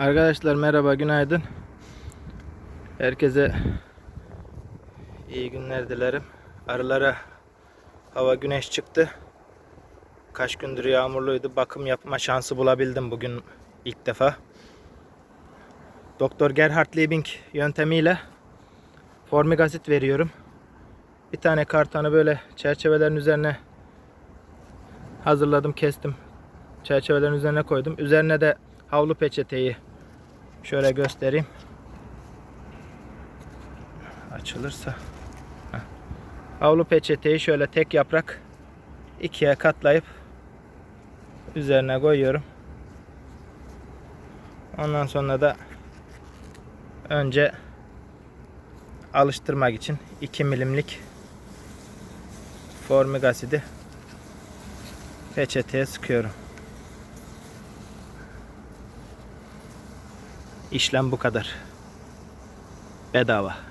Arkadaşlar merhaba günaydın. Herkese iyi günler dilerim. Arılara hava güneş çıktı. Kaç gündür yağmurluydu. Bakım yapma şansı bulabildim bugün ilk defa. Doktor Gerhard Liebing yöntemiyle formik asit veriyorum. Bir tane kartanı böyle çerçevelerin üzerine hazırladım, kestim. Çerçevelerin üzerine koydum. Üzerine de havlu peçeteyi şöyle göstereyim. Açılırsa. Heh. Havlu peçeteyi şöyle tek yaprak ikiye katlayıp üzerine koyuyorum. Ondan sonra da önce alıştırmak için 2 milimlik formik asidi peçeteye sıkıyorum. İşlem bu kadar. Bedava.